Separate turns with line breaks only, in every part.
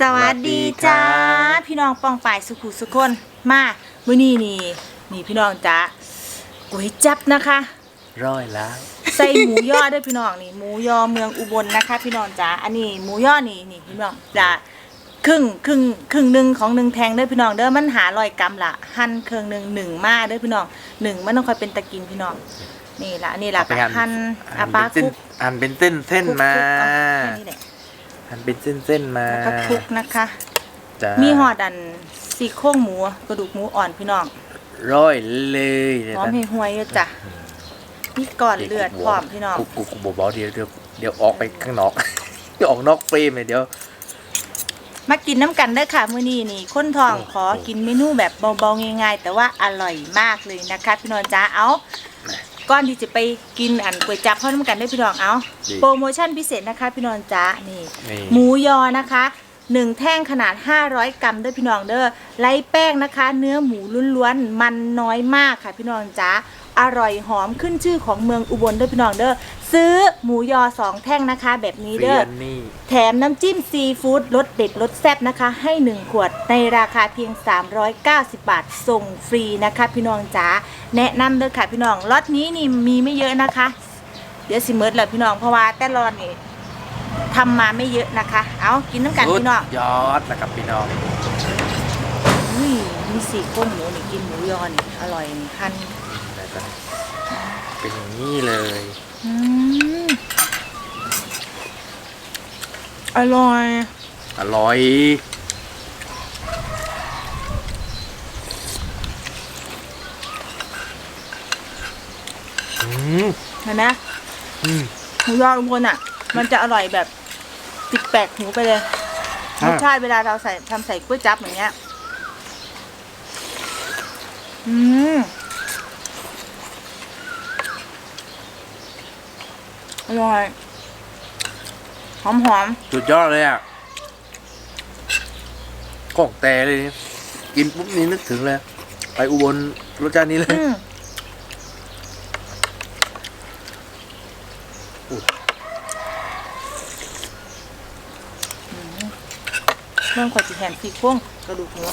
สวัสดีจ้าพี่น้องปองป่ายสุขุสุคนมามื้อนี้นี่นี่พี่น้องจ้าก๋วยจับนะคะ
ร้อยแล้ว
ใส่หมูยอด้วยพี่น้องนี่หมูยอเมืองอุบลนะคะ พี่น้องจ้าอันนี้หมูยอนี่นี่พี่น้องจ้าครึ่งครึ่งครึ่งหนึ่งของหนึ่งแทงเด้อพี่น้องเด้อมันหาร้อยกรัมละหั่นเครื่องหนึ่งหนึ่งมาเด้อพี่น้องหนึ่งมันต้องคอยเป็นตะกินพี่น้องนี่ละอันนี้ละ
เอาไป
กะ
หั่น
หั่นอา
หั่น
ปลา
เป็นเส้น
คุก
หั่นเป็นเส้นเส้น
คุก
มา
คุกเอาแค่นี้แหละ
หั่นเป็นเส้นเส้นมา
แล้วก็คลุกนะคะ
จ้า
มีหอดันซี่โครงหมูกระดูกหมูอ่อนพี่น้อง
ร้อยเลยเดี๋ยว
หอม
นะ
ห่วยๆเยอะจ้ะมีก่อนเลือดพร้อมพี่น้อง
กูกูกูบอกเดี๋ยวเดี๋ยวเดี๋ยวออกไปข้างนอก เดี๋ยวออกนอกเฟรมเลยเดี๋ยว
มากินน้ำกันเด้อค่ะมื้อนี้นี่คนทองขอกินเมนูแบบเบาๆง่ายๆ แต่ว่าอร่อยมากเลยนะคะพี่น้องจ้าเอา ก่อนที่จะไปกินอันก๋วยจั๊บเข้าน้ำกันได้อพี่น้องเอาโปรโมชั่นพิเศษนะคะ พี่น้องจ้านี่
นี่
หมูยอนะคะหนึ่งแท่งขนาด 500 กรัมเด้วยพี่น้องเด้อไร้แป้งนะคะ เนื้อหมูล้วนๆมันน้อยมากค่ะ พี่น้องจ๋าอร่อยหอมขึ้นชื่อของเมืองอุบลเด้อพี่น้องเด้อซื้อหมูยอสองแท่งนะคะ แบบนี้
เรี
เด้
ย
อ
นนี่
แถมน้ำจิ้มซีฟู้ดรสเด็ดรสแซ่บนะคะ ให้ 1 ขวดในราคาเพียง 390 บาท ส่งฟรีนะคะ พี่น้องจ๋าแนะนำเด้อค่ะพี่น้องล็อตนี้นี่มีไม่เยอะนะคะ เดี๋ยวสิเมิดแหละพี่น้องเพราะว่าแต่ละล็อตนี่ทำมาไม่เยอะนะคะ เอากินน้ำกัน
สุด
พี่น้อง
ยอดนะครับพี่น้อง
อุ้ยมีสี่โครงหมูนี่กินหมูยอนี่อร่อยนี่หั่น
แล้วก็เป็นอย่างนี้เลย
อืมอร่อย
อร่อย อืม
เห็นไหม
อืม
หมูยอลุงพลอะ มันจะอร่อยแบบติดแปลกหูไปเลยร
อ่า
สชาติเวลาเราใส่ทำใส่ก๋วยจั๊บอย่างเงี้ย อืม อร่อยหอมหอม
สุดยอดเลยอะของแต่เลยนี่กินปุ๊บนี่นึกถึงเลย ไปอุบลรสชาตินี้เลย
ๆอืม
อุ๊ย
เรื่องขอจีแหนสี่โครงกระดูกหมู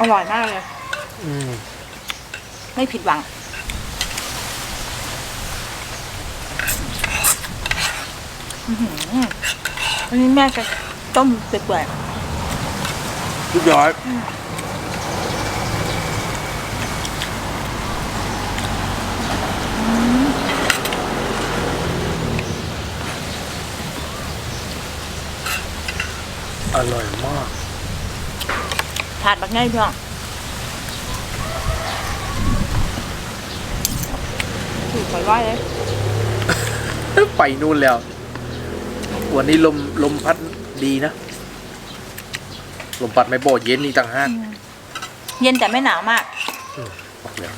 อร่อยมากเลย
อืม
ไม่ผิดหวังอื้อหืออันนี้แม่จะต้มเปื่อย
สุดยอดอร่อยมาก
ๆถาดบักง่ายพี่น้อง ถูกไปไหวเลย
ไปนู่นแล้ว วันนี้ลมลมพัดดีนะ ลมพัดไม่โบเย็นนี่ต่างหาก
เย็นแต่ไม่หนาวมาก
บอกเลย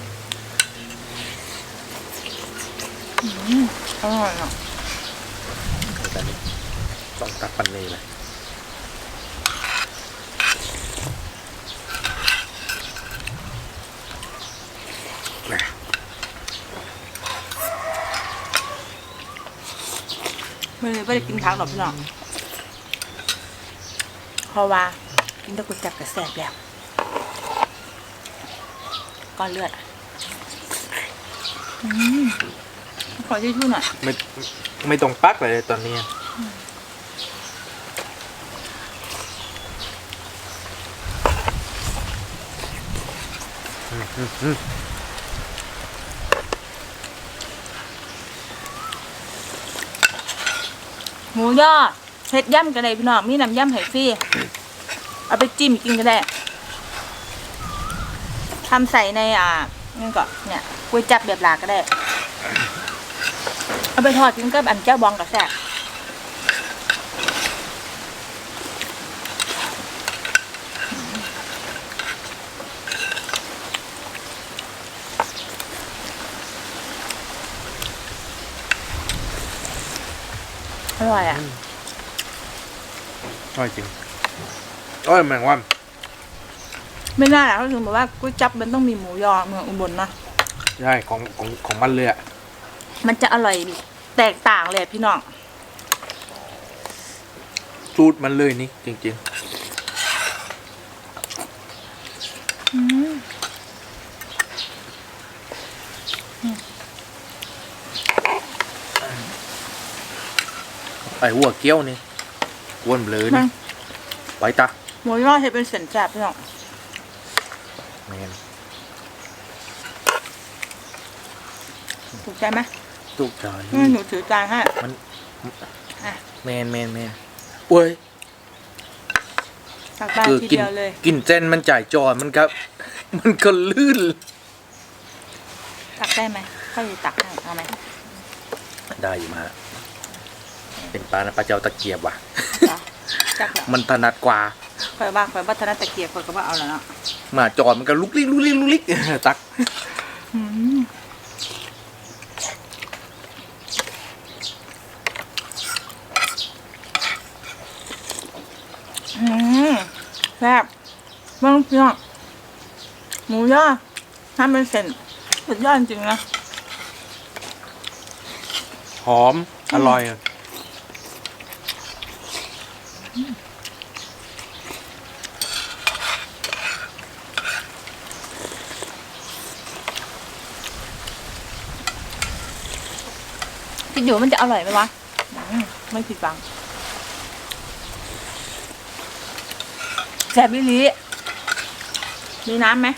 อร่อยอะ
แต่นี้ต้องตัดปันนี้เลย
ไม่ได้ไม่ได้กินพักหรอกพี่น้องเพราะว่ากินแตะกุยจับกระแสบแล้วก้อนเลือดอะอืมขอช่วยๆหน่อย
ไม่ไม่ต้องปักเลยตอนนี้อืมอืมอืม
หมูยอเผ็ดย่ำกันเลยพี่น้องมีน้ำย่ำไห่ฟรีเอาไปจิ้มกินก็ได้ทำใส่ในอ่านี่ก็เนี่ยก๋วยจับแบบหลากก็ได้ เอาไปทอดกินกับอันเจ้าบองกับแซ่บ อร่อยอะ
อร่อยจริงอร่อยแมงวัน
ไม่น่าแหละเขาถึงบอกว่าก๋วยจับมันต้องมีหมูยอเมืองอุบลเนาะ
ใช่ของของของมันเลยอะ
มันจะอร่อยแตกต่างเลยพี่น้อง
สูตรมันเลยนี่จริง
อื
อ้หัวเกี้ยวนี่กวนเบลอ
มั
นี่
น
ไปตา
หมูยอเห็ดเป็นเส้นแซ่บพี่น้อง
แมน
ถูกใจไหม
ตุกใจ
อืมหนูถือจานให้
มัน
อะ
แมนแมนแมนโอ้ย
ตักได้
คือ
ที
กิน
เดียวเลย
กินเส้นมันจ่ายจอมันครับ มันก็ลื่น
ตักได้ไหมค่อยตักให้เอาไหม
ได้อยู่มา เป็นปลานะปลาเจ้าตะเกียบว่ะ
จ้ะจักเหรอ
มันถนัดกว่า
คอยบ้างคอยบัฒนตะเกียบคอยก็ว่าเอาแล้วเนาะ
หมาจอดมันก็ลุกลิกลุกลิกลุกลิกตัก
อืมอืมแซ่บเบิ่งพี่น้องหมูย่อทำเป็นเส้นสุดยอดจริงๆนะ
หอม อร่อย
คิดอยู่มันจะอร่อยไหมวะอืมไม่ผิดหวังแซ่บวิลีมีน้ำไหม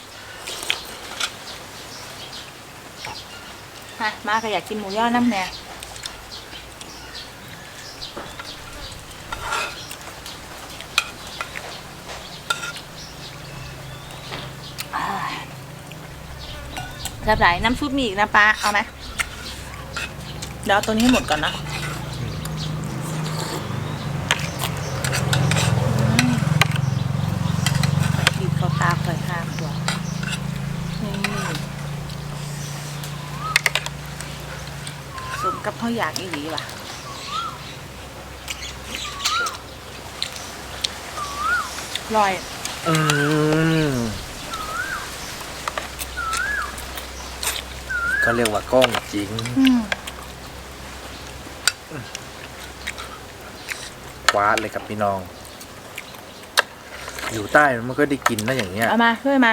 ฮะมาก็อยากกินหมูย่อน้ำแน่อ่าแซ่บไหลายน้ำซุปมีอีกนะป้าเอาไหม เดี๋ยวเอาตัวนี้ให้หมดก่อนนะบีบเข้าตาคอยข้ามตัวนี่สมกับเขาอยากอีหลีว่ะอร่อย
อืมก็เรียกว่ากล้องจริง
อืม
ว้าเลยกับพี่น้อง อยู่ใต้มันก็ได้กินนะอย่างเงี้ย
เอามาช่วยมา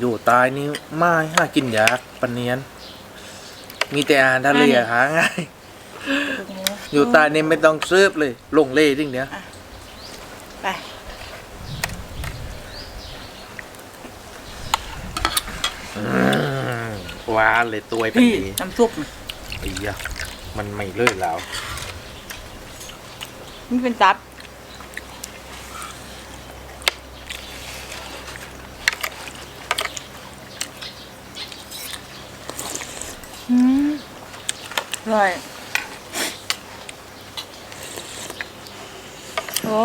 อยู่ใต้นี่ไม่ห้ากินยากปานเนียน มีแต่อาหารทะเลอะหาง่าย อยู่ใต้นี่ไม่ต้องซื้อเลย ลงเล่ทิ้งเนี้ย
ไป
อืมว้าเลยตัวเป็น
พี่
ดี
น้ำซุป
ไอ้ยะมันไม่เลื่อยแล้ว
นี่เป็นจับ อืมอร่อย โอ้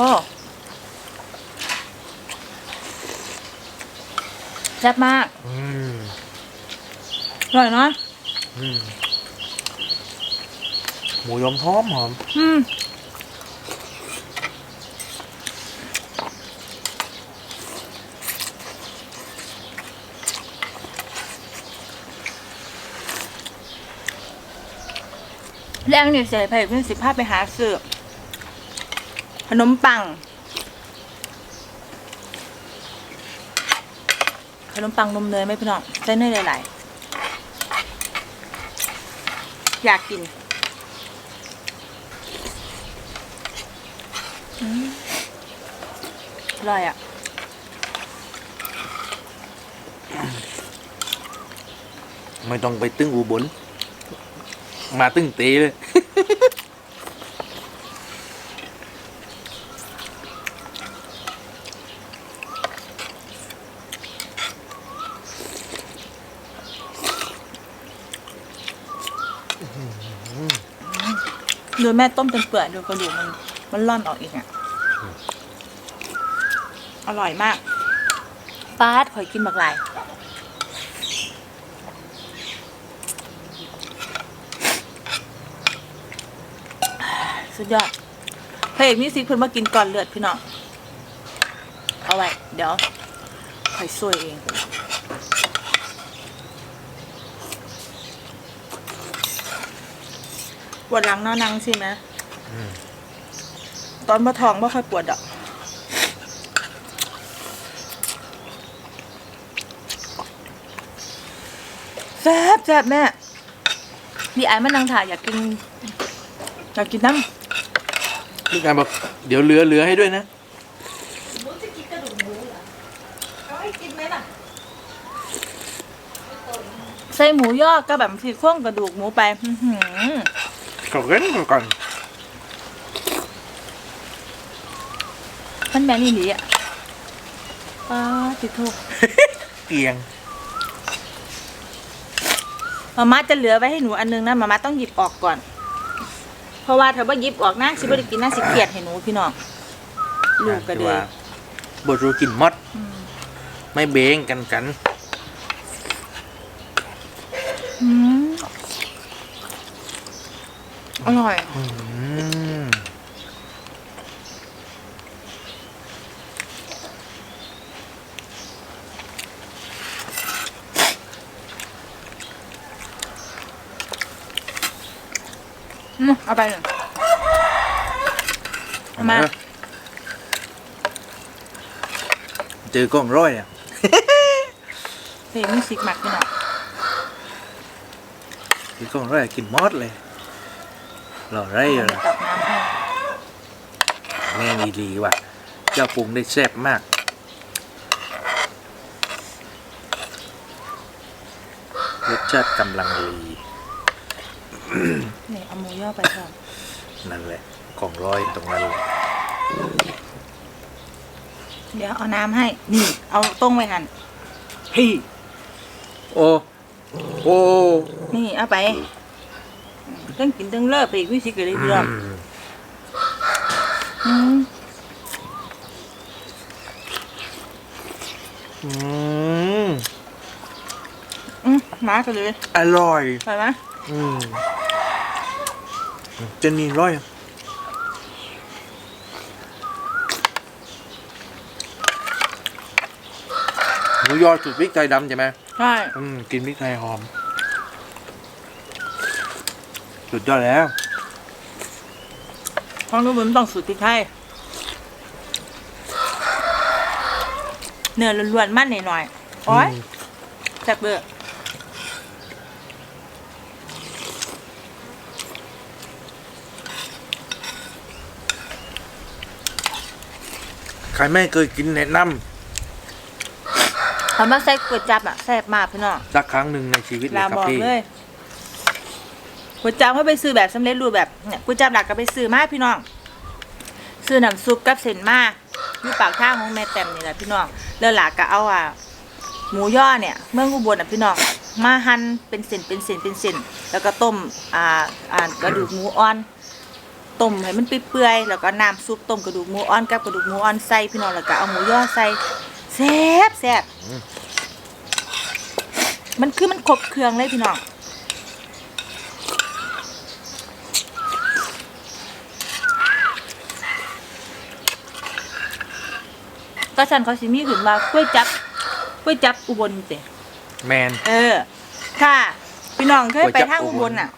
แซ่บมาก
อืม
อร่อยเนาะ
อืมหมูยอมหอมหอม
อืม แรงเนี่ยเสียไปเพื่อนสิบห้าไปหาซื้อขนมปัง ขนมปังนมเนยไหมพี่น้องใส่เนยหลายๆอยากกินอืมอร่อยอะ
ไม่ต้องไปตึ้งอุบล มาตึ้งเตเลย
ดูแม่ต้มจนเปื่อยดูกระดูกมัน มันร่อนออกอีกอะ อร่อยมากป้าดขอยกินบักหลาย สุดยอดพระเอกนี่สิเพิ่นมากินก่อนเลือดพี่น้องเอาไว้เดี๋ยวคอยซวยเองอปวดหลังเนอนนังใช่ไหม
อืม
ตอนมาท้องไม่ค่อยปวดดอกแซ่บแซ่บแม่มีไอ้มานังถ่ายอยากกิน อยากกินน้ำ
พี่การบอกเดี๋ยวเหลือเหลือให้ด้วยนะ
หนูจะกินกระดูกหมูเหรอเอาให้กินไหมล่ะใส่หมูยอก็แบบสีโครงกระดูกหมูไปอื้อหือ
ขอเล่นก่อน
มันแบนนี่หลีอะป้าติดโทษ
เกียง
มาม่าจะเหลือไว้ให้หนูอันนึงนะมาม่าต้องหยิบออกก่อน เพราะว่าถ้าว่าหยิบออกนะสิบ่ได้กินน่าสิเกลียดให้หนูพี่น้องลูกก็เลย
บทรูกินมด
อืม
ไม่เบงกันกัน
อืมอร่อย
อืม
อืมเอาไปหนึ่งมา
เจอกล้องร้อยอะ
เพลงมิวสิกหมักพี่น้อง
เจอกล้องร้อยอะกินมดเลยหล่อไรอยู่ล่ะ
ตักน้ำให้
แม่มีดีว่ะ เจ้าปรุงได้แซ่บมาก รสชาติกำลังดี
นี่เอาหมูย่อไปก่อน
นั่นแหละของร้อยตรงนั้นเลย
เดี๋ยวเอาน้ำให้ นี่ เอาต้งไว้หันพี่
โอ้โอ้
นี่เอาไปต้องกินต้องเลิกไปอีกวิธีก็เลยพี่น้อง
อืม
อืม
อืม
อืมมากันเลย
อร่อย
ไปไหม
อืมเจนนี่ร้อยอะหมูยอสูตรพริกไทยดำใช่ไหม
ใช่
อืมกินพริกไทยหอม สุดยอดแล้ว
ของนู้นมันต้องสูตรพริกไทยเนื้อล้วนๆมันหน่อยๆโอ้ย
อืม
แซ่บเบื่อ
ใครไม่เคยกินแนะน
เอามาใส่ก๋วยจับอะแซ่บมากพี่น้องำ
สักครั้งหนึ่งในชีวิตเลย
ลา
ครับ
บอก
พี่
เลยก๋วยจับเขาไปซื้อแบบสำเร็จรูปแบบเนี่ยก๋วยจับหลักก็ไปซื้อมาพี่น้อง ซื้อน้ำซุปกับเส้นมาอยู่ปากทางของแม่แต้มนี่แหละพี่น้องแล้วหลักก็เอาอะหมูย่อเนี่ยเมืองอุบลอะพี่น้องมาหั่นเป็นเส้นเป็นเส้นเป็นเส้นแล้วก็ต้มอ่าอ่ากระดูกหมูอ่อน ต้มให้มันเปื่อยๆแล้วก็น้ำซุปต้มกระดูกหมูอ่อนกับกระดูกหมูอ่อนใส่พี่น้องแล้วก็เอาหมูย่อใส่แซ่บแซ่บ
อืม
มันคือมันครบเครื่องเลยพี่น้องก็ฉันเขาสิมีขึ้นว่ากล้วยจับกล้วยจับอุบลเต
แมน
เออ ค่ะ พี่น้องเคยไป
ก๋วยจั๊บ
ทาง
อุ
อุ
บบล
ลน่ะ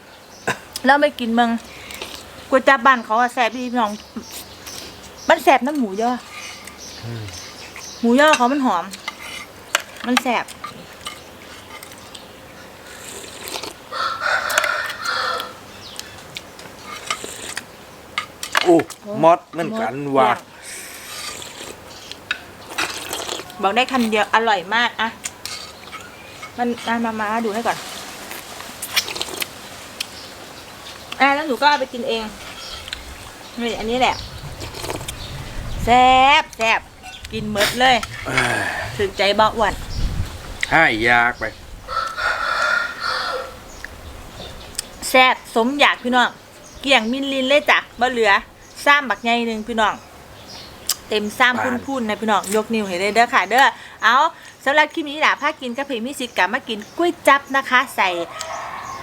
แล้วไม่กินเมือง กล้วยจับบ้านเขาอะแซ่บพี่น้อง มันแซ่บน้ำหมูย่อ
อืม
หมูย่อเขามันหอม มันแซ่บ
โอ้มดเหมือนกันว่ะ
บอกได้คำเดียวอร่อยมากอะมันมามามาดูให้ก่อนอะแล้ว หนูก็เอาไปกินเองนี่อันนี้แหละแซ่บแซ่บกินเมดเลย
เอ้ย
ถึงใจเบาหวาน
ให้ยากไป
แซ่บสมอยากพี่น้อง เกี่ยงมินลินเลยจ้ะบ่เหลือซ้ำบักใหญ่หนึ่งพี่น้อง เต็มซ้ำ
บาน
พุ่นๆนะพี่น้อง ยกนิ้วให้เลยเด้อค่ะ เด้อ เอาสำหรับคลิปนี้ล่ะพากินกะเพรมิสิตกลับมากินก๋วยจับนะคะ ใส่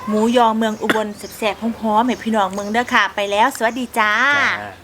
หมูยอเมืองอุบลแสบๆหอมๆให้พี่น้องเมืองเด้อค่ะ ไปแล้ว สวัสดีจ้า
จ้า